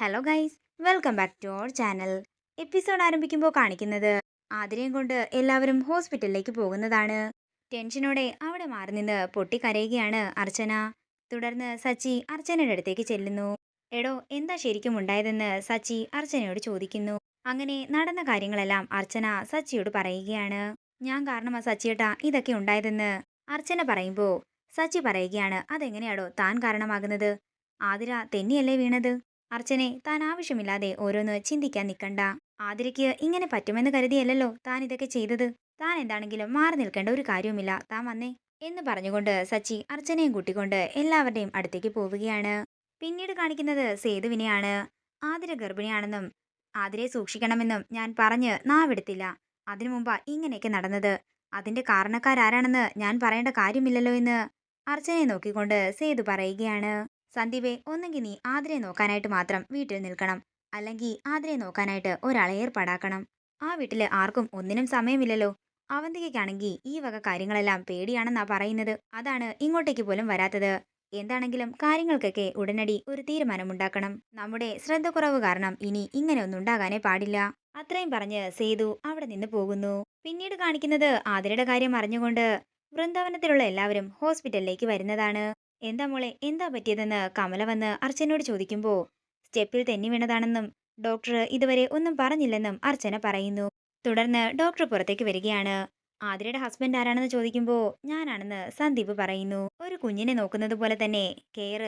Hello guys welcome back to our channel episode ആരംഭിക്കുമ്പോൾ കാണിക്കുന്നത് ആതിരയും കൊണ്ട് എല്ലാവരും ഹോസ്പിറ്റലിലേക്ക് പോകുന്നതാണ്. ടെൻഷനോടെ അവിടെ മാറി നിന്ന് പൊട്ടിക്കരയുകയാണ് അർച്ചന. തുടർന്ന് സച്ചി അർച്ചനയുടെ അടുത്തേക്ക് ചെല്ലുന്നു. എടോ എന്താ ശരിക്കും ഉണ്ടായതെന്ന് സച്ചി അർച്ചനയോട് ചോദിക്കുന്നു. അങ്ങനെ നടന്ന കാര്യങ്ങളെല്ലാം അർച്ചന സച്ചിയോട് പറയുകയാണ്. ഞാൻ കാരണമാ സച്ചിയേട്ടാ ഇതൊക്കെ ഉണ്ടായതെന്ന് അർച്ചന പറയുമ്പോൾ സച്ചി പറയുകയാണ് അതെങ്ങനെയാടോ താൻ കാരണമാകുന്നത്? ആതിര തെന്നിയല്ലേ വീണത്? അർച്ചനെ താൻ ആവശ്യമില്ലാതെ ഓരോന്ന് ചിന്തിക്കാൻ നിൽക്കണ്ട ആതിരയ്ക്ക് ഇങ്ങനെ പറ്റുമെന്ന് കരുതിയല്ലോ താൻ ഇതൊക്കെ ചെയ്തത്. താൻ എന്താണെങ്കിലും മാറി നിൽക്കേണ്ട ഒരു കാര്യവുമില്ല. താൻ വന്നേ എന്ന് പറഞ്ഞുകൊണ്ട് സച്ചി അർച്ചനയും കൂട്ടിക്കൊണ്ട് എല്ലാവരുടെയും അടുത്തേക്ക് പോവുകയാണ്. പിന്നീട് കാണിക്കുന്നത് സേതുവിനെയാണ്. ആതിര ഗർഭിണിയാണെന്നും ആതിരയെ സൂക്ഷിക്കണമെന്നും ഞാൻ പറഞ്ഞ് നാവെടുത്തില്ല. അതിനു മുമ്പ് ഇങ്ങനെയൊക്കെ നടന്നത്. അതിന്റെ കാരണക്കാരാരാണെന്ന് ഞാൻ പറയേണ്ട കാര്യമില്ലല്ലോ എന്ന് അർച്ചനയെ നോക്കിക്കൊണ്ട് സേതു പറയുകയാണ്. സന്ദീപെ ഒന്നെങ്കിൽ നീ ആതിരെ നോക്കാനായിട്ട് മാത്രം വീട്ടിൽ നിൽക്കണം. അല്ലെങ്കിൽ ആതിരെ നോക്കാനായിട്ട് ഒരാളെ ഏർപ്പാടാക്കണം. ആ വീട്ടിൽ ആർക്കും ഒന്നിനും സമയമില്ലല്ലോ. അവന്തികയ്ക്കാണെങ്കിൽ ഈ വക കാര്യങ്ങളെല്ലാം പേടിയാണെന്നാ പറയുന്നത്. അതാണ് ഇങ്ങോട്ടേക്ക് പോലും വരാത്തത്. എന്താണെങ്കിലും കാര്യങ്ങൾക്കൊക്കെ ഉടനടി ഒരു തീരുമാനമുണ്ടാക്കണം. നമ്മുടെ ശ്രദ്ധക്കുറവ് കാരണം ഇനി ഇങ്ങനെ ഒന്നും ഉണ്ടാകാനേ പാടില്ല. അത്രയും പറഞ്ഞ് സേതു അവിടെ നിന്ന് പോകുന്നു. പിന്നീട് കാണിക്കുന്നത് ആതിരയുടെ കാര്യം അറിഞ്ഞുകൊണ്ട് വൃന്ദാവനത്തിലുള്ള എല്ലാവരും ഹോസ്പിറ്റലിലേക്ക് വരുന്നതാണ്. എന്താ മോളെ എന്താ പറ്റിയതെന്ന് കമല വന്ന് അർച്ചനയോട് ചോദിക്കുമ്പോൾ സ്റ്റെപ്പിൽ തെന്നി വീണതാണെന്നും ഡോക്ടർ ഇതുവരെ ഒന്നും പറഞ്ഞില്ലെന്നും അർച്ചന പറയുന്നു. തുടർന്ന് ഡോക്ടർ പുറത്തേക്ക് വരികയാണ്. ആതിരയുടെ ഹസ്ബൻഡ് ആരാണെന്ന് ചോദിക്കുമ്പോൾ ഞാനാണെന്ന് സന്ദീപ് പറയുന്നു. ഒരു കുഞ്ഞിനെ നോക്കുന്നത് പോലെ തന്നെ കെയർ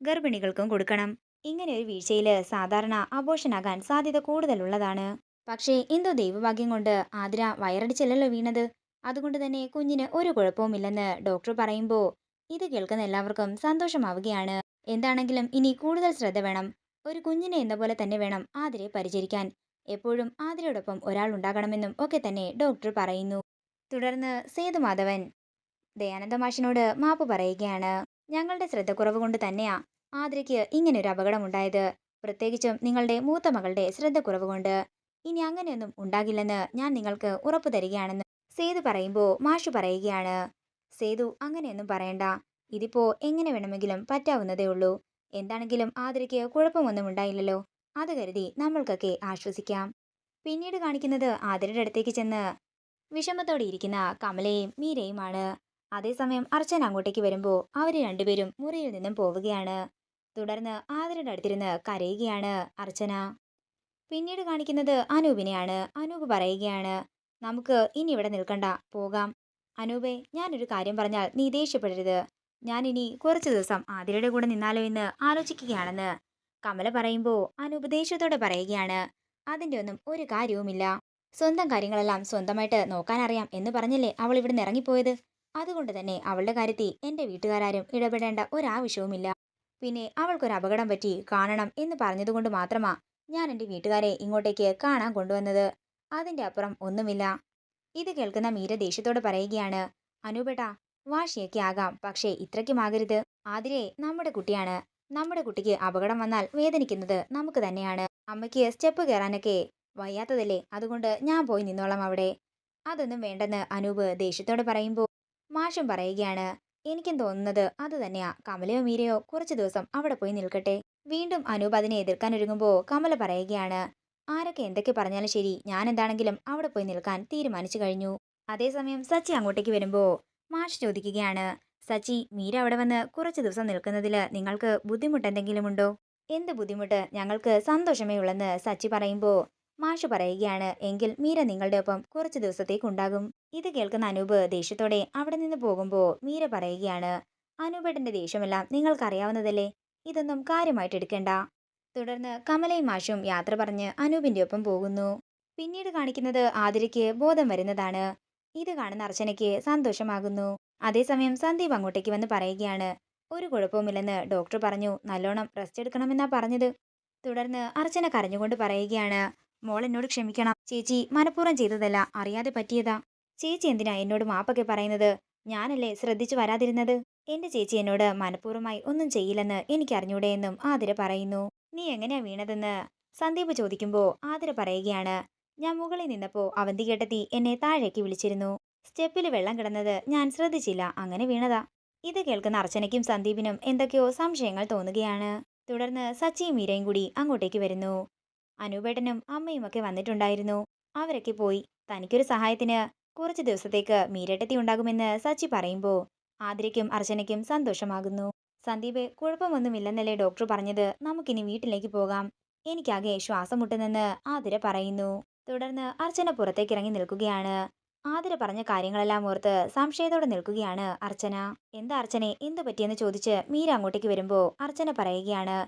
ഗർഭിണികൾക്കും കൊടുക്കണം. ഇങ്ങനെ ഒരു വീഴ്ചയിൽ സാധാരണ അബോഷനാകാൻ സാധ്യത കൂടുതലുള്ളതാണ്. പക്ഷേ എന്തോ ദൈവഭാഗ്യം കൊണ്ട് ആതിര വയറടിച്ചല്ലല്ലോ വീണത്. അതുകൊണ്ട് തന്നെ കുഞ്ഞിന് ഒരു കുഴപ്പവുമില്ലെന്ന് ഡോക്ടർ പറയുമ്പോൾ ഇത് കേൾക്കുന്ന എല്ലാവർക്കും സന്തോഷമാവുകയാണ്. എന്താണെങ്കിലും ഇനി കൂടുതൽ ശ്രദ്ധ വേണം. ഒരു കുഞ്ഞിനെ എന്ന പോലെ തന്നെ വേണം ആതിരയെ പരിചരിക്കാൻ. എപ്പോഴും ആതിരയോടൊപ്പം ഒരാൾ ഉണ്ടാകണമെന്നും ഒക്കെ തന്നെ ഡോക്ടർ പറയുന്നു. തുടർന്ന് സേതുമാധവൻ ദയാനന്ദ മാഷിനോട് മാപ്പ് പറയുകയാണ്. ഞങ്ങളുടെ ശ്രദ്ധക്കുറവ് കൊണ്ട് തന്നെയാ ആതിരയ്ക്ക് ഇങ്ങനൊരു അപകടമുണ്ടായത്. പ്രത്യേകിച്ചും നിങ്ങളുടെ മൂത്ത മകളുടെ ശ്രദ്ധക്കുറവ് കൊണ്ട് ഇനി അങ്ങനെയൊന്നും ഉണ്ടാകില്ലെന്ന് ഞാൻ നിങ്ങൾക്ക് ഉറപ്പു തരികയാണെന്ന് സേതു പറയുമ്പോൾ മാഷു പറയുകയാണ്. സേതു അങ്ങനെയൊന്നും പറയണ്ട. ഇതിപ്പോ എങ്ങനെ വേണമെങ്കിലും പറ്റാവുന്നതേ ഉള്ളൂ. എന്താണെങ്കിലും ആതിരയ്ക്ക് കുഴപ്പമൊന്നും ഉണ്ടായില്ലല്ലോ. അത് കരുതി നമ്മൾക്കൊക്കെ ആശ്വസിക്കാം. പിന്നീട് കാണിക്കുന്നത് ആതിരയുടെ അടുത്തേക്ക് ചെന്ന് വിഷമത്തോടെ ഇരിക്കുന്ന കമലയും മീരയുമാണ്. അതേസമയം അർച്ചന അങ്ങോട്ടേക്ക് വരുമ്പോൾ അവർ രണ്ടുപേരും മുറിയിൽ നിന്നും പോവുകയാണ്. തുടർന്ന് ആതിരയുടെ അടുത്തിരുന്ന് കരയുകയാണ് അർച്ചന. പിന്നീട് കാണിക്കുന്നത് അനൂപിനെയാണ്. അനൂപ് പറയുകയാണ് നമുക്ക് ഇനി ഇവിടെ നിൽക്കണ്ട. പോകാം. അനൂപേ ഞാനൊരു കാര്യം പറഞ്ഞാൽ നീ ദേഷ്യപ്പെടരുത്. ഞാൻ ഇനി കുറച്ചു ദിവസം ആതിരയുടെ കൂടെ നിന്നാലോ എന്ന് ആലോചിക്കുകയാണെന്ന്. കമല പറയുമ്പോൾ അനൂപ് ദേഷ്യത്തോടെ പറയുകയാണ്. അതിന്റെ ഒന്നും ഒരു കാര്യവുമില്ല. സ്വന്തം കാര്യങ്ങളെല്ലാം സ്വന്തമായിട്ട് നോക്കാൻ അറിയാം എന്ന് പറഞ്ഞല്ലേ അവൾ ഇവിടുന്ന് ഇറങ്ങിപ്പോയത്? അതുകൊണ്ട് തന്നെ അവളുടെ കാര്യത്തിൽ എന്റെ വീട്ടുകാരും ഇടപെടേണ്ട ഒരാവശ്യവുമില്ല. പിന്നെ അവൾക്കൊരു അപകടം പറ്റി കാണണം എന്ന് പറഞ്ഞതുകൊണ്ട് മാത്രമാ ഞാൻ എന്റെ വീട്ടുകാരെ ഇങ്ങോട്ടേക്ക് കാണാൻ കൊണ്ടുവന്നത്. അതിന്റെ അപ്പുറം ഒന്നുമില്ല. ഇത് കേൾക്കുന്ന മീര ദേഷ്യത്തോട് പറയുകയാണ് അനൂപേട്ടാ വാശിയൊക്കെ ആകാം പക്ഷേ ഇത്രയ്ക്കുമാകരുത് ആതിരെ നമ്മുടെ കുട്ടിയാണ്. നമ്മുടെ കുട്ടിക്ക് അപകടം വന്നാൽ വേദനിക്കുന്നത് നമുക്ക് തന്നെയാണ്. അമ്മയ്ക്ക് സ്റ്റെപ്പ് കയറാനൊക്കെ വയ്യാത്തതല്ലേ? അതുകൊണ്ട് ഞാൻ പോയി നിന്നോളാം അവിടെ. അതൊന്നും വേണ്ടെന്ന് അനൂപ് ദേഷ്യത്തോട് പറയുമ്പോൾ മാഷും പറയുകയാണ് എനിക്കും തോന്നുന്നത് അത് തന്നെയാ. കമലയോ മീരയോ കുറച്ചു ദിവസം അവിടെ പോയി നിൽക്കട്ടെ. വീണ്ടും അനൂപ് അതിനെ എതിർക്കാൻ ഒരുങ്ങുമ്പോൾ കമല പറയുകയാണ് ആരൊക്കെ എന്തൊക്കെ പറഞ്ഞാലും ശരി ഞാൻ എന്താണെങ്കിലും അവിടെ പോയി നിൽക്കാൻ തീരുമാനിച്ചു കഴിഞ്ഞു. അതേസമയം സച്ചി അങ്ങോട്ടേക്ക് വരുമ്പോൾ മാഷ് ചോദിക്കുകയാണ് സച്ചി മീര അവിടെ വന്ന് കുറച്ച് ദിവസം നിൽക്കുന്നതിൽ നിങ്ങൾക്ക് ബുദ്ധിമുട്ട് എന്തെങ്കിലും ഉണ്ടോ? എന്ത് ബുദ്ധിമുട്ട്? ഞങ്ങൾക്ക് സന്തോഷമേ ഉള്ളെന്ന് സച്ചി പറയുമ്പോൾ മാഷ് പറയുകയാണ് എങ്കിൽ മീര നിങ്ങളുടെ ഒപ്പം കുറച്ച് ദിവസത്തേക്ക് ഉണ്ടാകും. ഇത് കേൾക്കുന്ന അനൂപ് ദേഷ്യത്തോടെ അവിടെ നിന്ന് പോകുമ്പോൾ മീര പറയുകയാണ് അനൂപേട്ടന്റെ ദേഷ്യമെല്ലാം നിങ്ങൾക്കറിയാവുന്നതല്ലേ? ഇതൊന്നും കാര്യമായിട്ട് എടുക്കണ്ട. തുടർന്ന് കമലയും മാഷും യാത്ര പറഞ്ഞ് അനൂപിന്റെ ഒപ്പം പോകുന്നു. പിന്നീട് കാണിക്കുന്നത് ആതിരയ്ക്ക് ബോധം വരുന്നതാണ്. ഇത് കാണുന്ന അർച്ചനയ്ക്ക് സന്തോഷമാകുന്നു. അതേസമയം സന്ദീപ് അങ്ങോട്ടേക്ക് വന്ന് പറയുകയാണ് ഒരു കുഴപ്പവുമില്ലെന്ന് ഡോക്ടർ പറഞ്ഞു. നല്ലോണം റെസ്റ്റ് എടുക്കണമെന്നാ പറഞ്ഞത്. തുടർന്ന് അർച്ചന കരഞ്ഞുകൊണ്ട് പറയുകയാണ് മോൾ എന്നോട് ക്ഷമിക്കണം. ചേച്ചി മനഃപൂർവം ചെയ്തതല്ല അറിയാതെ പറ്റിയതാ. ചേച്ചി എന്തിനാ എന്നോട് മാപ്പൊക്കെ പറയുന്നത്? ഞാനല്ലേ ശ്രദ്ധിച്ചു വരാതിരുന്നത്? എന്റെ ചേച്ചി എന്നോട് മനഃപൂർവമായി ഒന്നും ചെയ്യില്ലെന്ന് എനിക്ക് അറിഞ്ഞൂടെ എന്നും ആതിര പറയുന്നു. നീ എങ്ങനെയാ വീണതെന്ന്? സന്ദീപ് ചോദിക്കുമ്പോൾ ആതിര പറയുകയാണ് ഞാൻ മുകളിൽ നിന്നപ്പോൾ അവന്തി കേട്ടത്തി എന്നെ താഴേക്ക് വിളിച്ചിരുന്നു. സ്റ്റെപ്പിൽ വെള്ളം കിടന്നത് ഞാൻ ശ്രദ്ധിച്ചില്ല അങ്ങനെ വീണതാ. ഇത് കേൾക്കുന്ന അർച്ചനയ്ക്കും സന്ദീപിനും എന്തൊക്കെയോ സംശയങ്ങൾ തോന്നുകയാണ്. തുടർന്ന് സച്ചിയും മീരയും കൂടി അങ്ങോട്ടേക്ക് വരുന്നു. അനൂപേട്ടനും അമ്മയും ഒക്കെ വന്നിട്ടുണ്ടായിരുന്നു. അവരൊക്കെ പോയി. തനിക്കൊരു സഹായത്തിന് കുറച്ച് ദിവസത്തേക്ക് മീരേട്ടത്തി ഉണ്ടാകുമെന്ന് സച്ചി പറയുമ്പോൾ ആതിരയ്ക്കും അർച്ചനയ്ക്കും സന്തോഷമാകുന്നു. സന്ദീപ് കുഴപ്പമൊന്നുമില്ലെന്നല്ലേ ഡോക്ടർ പറഞ്ഞത്. നമുക്കിനി വീട്ടിലേക്ക് പോകാം. എനിക്കാകെ ശ്വാസം മുട്ടുന്നെന്ന് ആതിര പറയുന്നു. തുടർന്ന് അർച്ചന പുറത്തേക്ക് ഇറങ്ങി നിൽക്കുകയാണ്. ആതിര പറഞ്ഞ കാര്യങ്ങളെല്ലാം ഓർത്ത് സംശയത്തോടെ നിൽക്കുകയാണ് അർച്ചന. എന്താ അർച്ചനെ എന്തു പറ്റിയെന്ന് ചോദിച്ച് മീര അങ്ങോട്ടേക്ക് വരുമ്പോൾ അർച്ചന പറയുകയാണ്.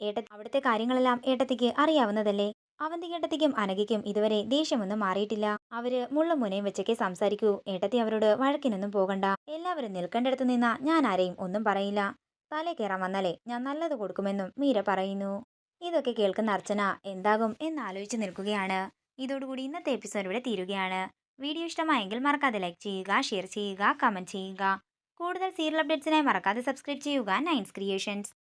ഏട്ട അവിടുത്തെ കാര്യങ്ങളെല്ലാം ഏട്ടത്തിക്ക് അറിയാവുന്നതല്ലേ? അവന്തികേട്ടത്തിക്കും അനഘയ്ക്കും ഇതുവരെ ദേഷ്യമൊന്നും മാറിയിട്ടില്ല. അവർ മുള്ളും മുനയും വെച്ചൊക്കെ സംസാരിക്കൂ. ഏട്ടത്തി അവരോട് വഴക്കിനൊന്നും പോകണ്ട. എല്ലാവരും നിൽക്കേണ്ടടുത്ത് നിന്ന ഞാൻ ആരെയും ഒന്നും പറയില്ല. തലേ കയറാൻ വന്നാലേ ഞാൻ നല്ലത് കൊടുക്കുമെന്നും മീര പറയുന്നു. ഇതൊക്കെ കേൾക്കുന്ന അർച്ചന എന്താകും എന്നാലോചിച്ച് നിൽക്കുകയാണ്. ഇതോടുകൂടി ഇന്നത്തെ എപ്പിസോഡ് ഇവിടെ തീരുകയാണ്. വീഡിയോ ഇഷ്ടമായെങ്കിൽ മറക്കാതെ ലൈക്ക് ചെയ്യുക ഷെയർ ചെയ്യുക കമന്റ് ചെയ്യുക. കൂടുതൽ സീരിയൽ അപ്ഡേറ്റ്സിനായി മറക്കാതെ സബ്സ്ക്രൈബ് ചെയ്യുക നൈൻസ് ക്രിയേഷൻസ്